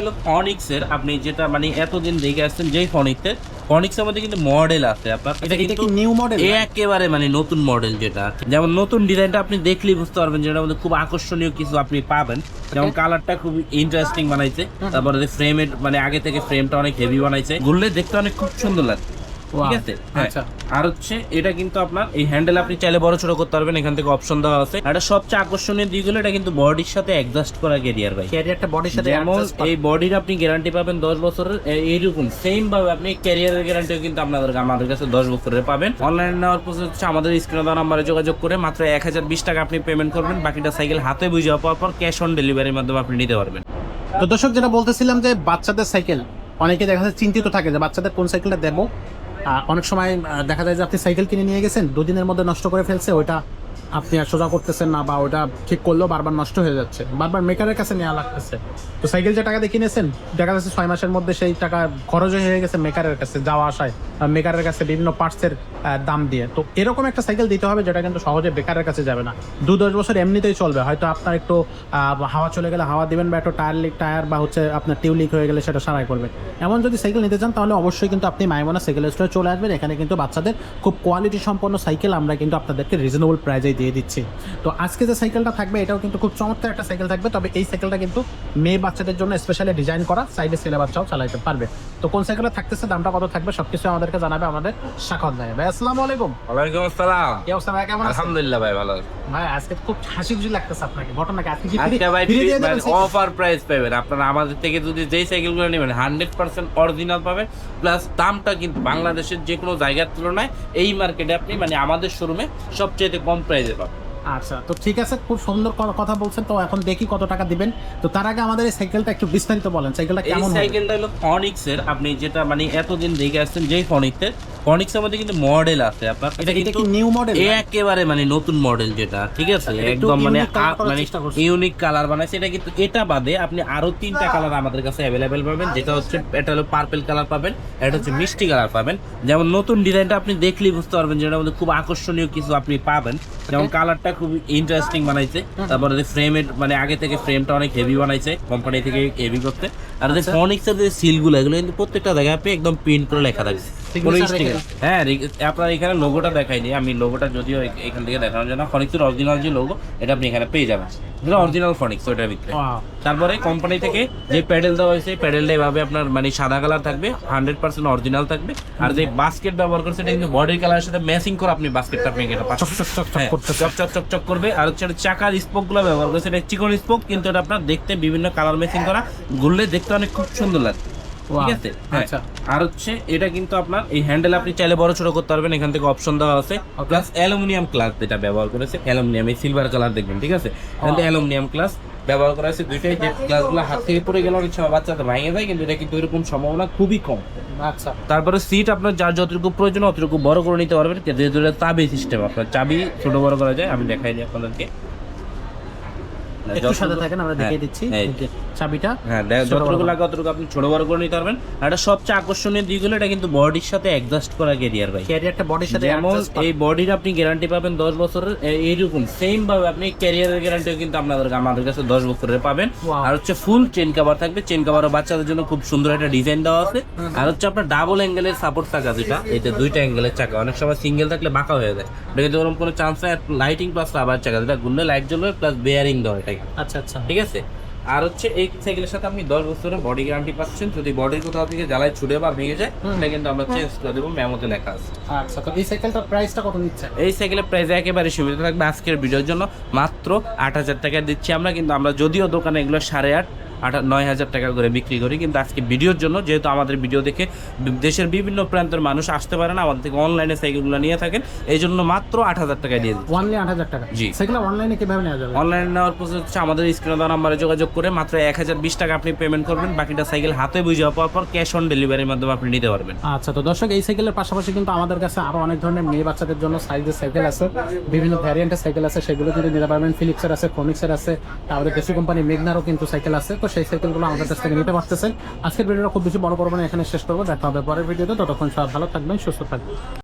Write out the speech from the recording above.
হলো ফনিক্সের আপনি যেটা মানে এতদিন দেখে আসছেন যেই ফনিক্সের ফনিক্সের মধ্যে কিন্তু মডেল আছে আপনার। এটা কিন্তু নিউ মডেল একেবারে মানে নতুন মডেল যেটা যেমন নতুন ডিজাইনটা আপনি দেখলেই বুঝতে পারবেন যেটা মধ্যে খুব আকর্ষণীয় কিছু আপনি পাবেন। যেমন কালারটা খুব ইন্টারেস্টিং বানাইছে। তারপরে ফ্রেমের মানে আগে থেকে ফ্রেমটা অনেক হেভি বানাইছে। ঘুরলে দেখতে অনেক খুব সুন্দর লাগে। ঠিক আছে? হ্যাঁ। আচ্ছা। আর হচ্ছে এটা কিন্তু আপনার এই হ্যান্ডেল আপনি চাইলে বড় ছোট করতে পারবেন এখান থেকে অপশন দেওয়া আছে। এটা সবচেয়ে আকর্ষণীয় দিক হলো এটা কিন্তু বডির সাথে অ্যাডজাস্ট করা ক্যারিয়ার ভাই। ক্যারিয়ারটা বডির সাথে যেমন এই বডির আপনি গ্যারান্টি পাবেন দশ বছরের এইরকম সেম ভাবে আপনি ক্যারিয়ারের গ্যারান্টিও কিন্তু আপনাদের আমাদের কাছে দশ বছরের পাবেন। অনলাইন নেওয়ার প্রসেস হচ্ছে আমাদের স্ক্রিনে দেওয়া নাম্বারে যোগাযোগ করে মাত্র এক হাজার বিশ টাকা আপনি পেমেন্ট করবেন বাকিটা সাইকেল হাতে বুঝে পাওয়ার পর ক্যাশ অন ডেলিভারির মাধ্যমে আপনি নিতে পারবেন। তো দর্শক যেটা বলতেছিলাম যে বাচ্চাদের সাইকেল অনেকে দেখা যাচ্ছে চিন্তিত থাকে যে বাচ্চাদের কোন সাইকেলটা দেবো অনেক সময় দেখা যায় যে আপনি সাইকেল কিনে নিয়ে গেছেন, দুদিনের মধ্যে নষ্ট করে ফেলছে, ওইটা আপনি আর সোজা করতেছেন না বা ওটা ঠিক করলেও বারবার নষ্ট হয়ে যাচ্ছে। বারবার মেকারের কাছে নেওয়া লাগতেছে। তো সাইকেল যে টাকা দিয়ে কিনেছেন, দেখা যাচ্ছে ছয় মাসের মধ্যে সেই টাকা খরচ হয়ে গেছে মেকারের কাছে যাওয়া আসায় মেকারের কাছে বিভিন্ন পার্টসের দাম দিয়ে। তো এরকম একটা সাইকেল দিতে হবে যেটা কিন্তু সহজে বেকারের কাছে যাবে না। দু দশ বছর এমনিতেই চলবে। হয়তো আপনার একটু হাওয়া চলে গেলে হাওয়া দিবেন বা একটু টায়ার লিক টায়ার বা হচ্ছে আপনার টিউ লিক হয়ে গেলে সেটা সারাই করবে এমন যদি সাইকেল নিতে চান, তাহলে অবশ্যই কিন্তু আপনি মাইমনা সাইকেল স্টোরে চলে আসবেন। এখানে কিন্তু বাচ্চাদের খুব কোয়ালিটি সম্পন্ন সাইকেল আমরা কিন্তু আপনাদেরকে রিজনেবল প্রাইজে দিয়ে দিচ্ছি। তো আজকে যে সাইকেলটা থাকবে এটাও কিন্তু খুব চমৎকার একটা সাইকেল থাকবে। তবে এই সাইকেলটা কিন্তু মেয়ে বাচ্চাদের জন্য স্পেশালি ডিজাইন করা সাইডে ছেলে বাচ্চাও চালাতে পারবে। তো কোন সাইকেলটা থাকতেছে দামটা কত থাকবে সবকিছু আমাদেরকে জানাবে আমাদের শাখত ভাই ভাই আসসালামু আলাইকুম। ওয়ালাইকুম আসসালাম। কি অবস্থা ভাই কেমন আলহামদুলিল্লাহ ভাই ভালো ভাই আজকে খুব হাসি খুশি লাগতেছে আপনাকে। ঘটনা কি? আজকে অফার প্রাইস পাবেন। আপনারা আমাদের থেকে যদি যেই সাইকেলগুলো নেবেন হান্ড্রেড পার্সেন্ট অরিজিনাল পাবেন। প্লাস দামটা কিন্তু বাংলাদেশের যে কোনো জায়গার তুলনায় এই মার্কেটে আপনি মানে আমাদের শোরুমে সবচেয়ে কম প্রাইসে পাবেন আচ্ছা তো ঠিক আছে খুব সুন্দর কথা বলছেন তো এখন দেখি কত টাকা দিবেন। তো তার আগে আমাদের এই সাইকেলটা একটু বিস্তারিত বলেন সাইকেলটা এই কেমন হবে? সাইকেলটা হলো ফনিক্সের আপনি যেটা মানে এতদিন দেখে আসছেন যেই ফনিক্সের ফনিক্সের মধ্যে কিন্তু মডেল আছে আপনার এটা এটা কি নিউ মডেল একেবারে মানে নতুন মডেল যেটা ঠিক আছে? একদম মানে মানে ইউনিক কালার বানাইছে। এটা কিন্তু এটা বাদে আপনি আরও তিনটা কালার আমাদের কাছে অ্যাভেলেবেল পাবেন যেটা হচ্ছে এটা হলো পার্পল কালার পাবেন এটা হচ্ছে মিষ্টি কালার পাবেন। যেমন নতুন ডিজাইনটা আপনি দেখলেই বুঝতে পারবেন যেটার মধ্যে খুব আকর্ষণীয় কিছু আপনি পাবেন। যেমন কালারটা খুব ইন্টারেস্টিং বানাইছে। তারপরে ফ্রেমের মানে আগে থেকে ফ্রেমটা অনেক হেভি বানাইছে। কোম্পানি থেকে হেভি করতে। আর যে ফনিক্সের যে সিলগুলো এগুলো কিন্তু প্রত্যেকটা জায়গায় আপনি একদম প্রিন্ট করে লেখা রেখে হ্যাঁ আপনার এখানে লোগোটা দেখাইনি আমি লোগোটা যদিও এখান থেকে দেখানোর জন্য ফনিক্সের অরিজিনাল যে লোগো এটা আপনি এখানে পেয়ে যাবেন। এটা অরিজিনাল ফনিক্স ওইটার ভিতরে। তারপরে কোম্পানি থেকে যে প্যাডেল দেওয়া হয়েছে প্যাডেলটা এভাবে আপনার মানে সাদা কালার থাকবে হান্ড্রেড পার্সেন্ট অরিজিনাল থাকবে। আর যে বাস্কেট ব্যবহার করছে এটা কিন্তু বডির কালারের সাথে ম্যাচিং করে আপনি বাস্কেটটা আপনি এটা পাচ্ছেন। চক চক চক চক হ্যাঁ, চক চক চক চক করবে। আর হচ্ছে চাকার স্পোকগুলো ব্যবহার করেছে এটা চিকন স্পোক কিন্তু এটা আপনার দেখতে বিভিন্ন কালার ম্যাচিং করা। ঘুরলে দেখতে অনেক খুব সুন্দর লাগে ঠিক আছে? হ্যাঁ। আচ্ছা। আর হচ্ছে এটা কিন্তু আপনার এই হ্যান্ডেল আপনি চাইলে বড় ছোট করতে পারবেন এখান থেকে অপশন দেওয়া আছে। প্লাস অ্যালুমিনিয়াম ক্লাস যেটা ব্যবহার করেছে অ্যালুমিনিয়াম এই সিলভার কালার দেখবেন ঠিক আছে? এখান অ্যালুমিনিয়াম ক্লাস ব্যবহার করা আছে দুইটাই যে ক্লাসগুলো হাত থেকে পড়ে গেলে অনেক সময় ভেঙে যায় কিন্তু এটা কিন্তু এরকম সম্ভাবনা খুবই কম। আচ্ছা। তারপরে সিট আপনার যার যতটুকু প্রয়োজন অতটুকু বড় করে নিতে পারবেন যেহেতু এটা চাবি সিস্টেম আপনার চাবি ছোট বড় করা যায় আমি দেখাই দিই আপনাদেরকে। সাথে থাকেন আমরা দেখিয়ে হ্যাঁ, দিচ্ছি এই। এই যে। চাবিটা। হ্যাঁ যতটুকু লাগে অতটুকু আপনি ছোট বড় করে নিতে পারবেন। আর এটা সবচেয়ে আকর্ষণীয় দিক হলো এটা কিন্তু বডির সাথে অ্যাডজাস্ট করা ক্যারিয়ার ভাই। ক্যারিয়ারটা বডির সাথে যেমন এই বডির আপনি গ্যারান্টি পাবেন দশ বছরের এইরকম সেম ভাবে আপনি ক্যারিয়ারের গ্যারান্টিও কিন্তু আপনাদের আমাদের কাছে দশ বছরের পাবেন। আর হচ্ছে ফুল চেন কভার থাকবে। চেন কভারও বাচ্চাদের জন্য খুব সুন্দর একটা ডিজাইন দেওয়া আছে। আর হচ্ছে আপনার ডাবল অ্যাঙ্গেলের সাপোর্ট থাকা যেটা এতে দুইটা অ্যাঙ্গেলের চাকা। অনেক সময় সিঙ্গেল থাকলে বাঁকা হয়ে যায়। এটা কিন্তু ওরকম কোনো চান্স নাই। লাইটিং প্লাস রাবার চাকা যেটা ঘুরলে লাইট জ্বলবে প্লাস বেয়ারিং দেওয়া এটাকে। আচ্ছা আচ্ছা। ঠিক আছে? আর হচ্ছে এই সাইকেলের সাথে আপনি দশ বছরের বডি গ্যারান্টি পাচ্ছেন। যদি বডির কোথাও থেকে জ্বালায় ছুটে বা ভেঙে যায় তাহলে কিন্তু আমরা চেঞ্জ করে দেবো মেমোতে লেখা আছে। আচ্ছা তো এই সাইকেলটার প্রাইসটা কত নিচ্ছে এই সাইকেলের প্রাইস একেবারে সুবিধা থাকবে আজকের ভিডিওর জন্য। মাত্র আট হাজার টাকা দিচ্ছি আমরা কিন্তু আমরা যদিও দোকানে এগুলো সাড়ে আট আট নয় হাজার টাকা করে বিক্রি করি। কিন্তু আজকে ভিডিওর জন্য যেহেতু আমাদের ভিডিও দেখে দেশের বিভিন্ন প্রান্তের মানুষ আসতে পারে না আমাদের থেকে অনলাইনে সাইকেলগুলো নিয়ে থাকেন এই জন্য মাত্র আট হাজার টাকায় দিয়ে দিচ্ছি। ওয়ানলি আট হাজার টাকা? জি। সাইকেল অনলাইনে কীভাবে নেওয়া যাবে? অনলাইনে নেওয়ার প্রসেস হচ্ছে আমাদের স্ক্রিনে দেওয়া নাম্বারে যোগাযোগ করে মাত্র এক হাজার বিশ টাকা আপনি পেমেন্ট করবেন বাকিটা সাইকেল হাতে বুঝে পাওয়ার পর ক্যাশ অন ডেলিভারির মাধ্যমে আপনি নিতে পারবেন। আচ্ছা তো দর্শক এই সাইকেলের পাশাপাশি কিন্তু আমাদের কাছে আরও অনেক ধরনের মেয়ে বাচ্চাদের জন্য সাইজের সাইকেল আছে। বিভিন্ন ভ্যারিয়েন্টের সাইকেল আছে সেগুলো কিন্তু নিতে পারবেন। ফিলিপসের আছে ফোনিক্সের আছে আমাদের দেশি কোম্পানি মেঘনারও কিন্তু সাইকেল আছে। তো সেই সাইকেলগুলো আমাদের কাছ থেকে নিতে পারতেছেন আজকের ভিডিওটা খুব বেশি বড় পরিমাণে এখানে শেষ করব। দেখা হবে পরের ভিডিওতে। ততক্ষণ সব ভালো থাকবেন, সুস্থ থাকবেন।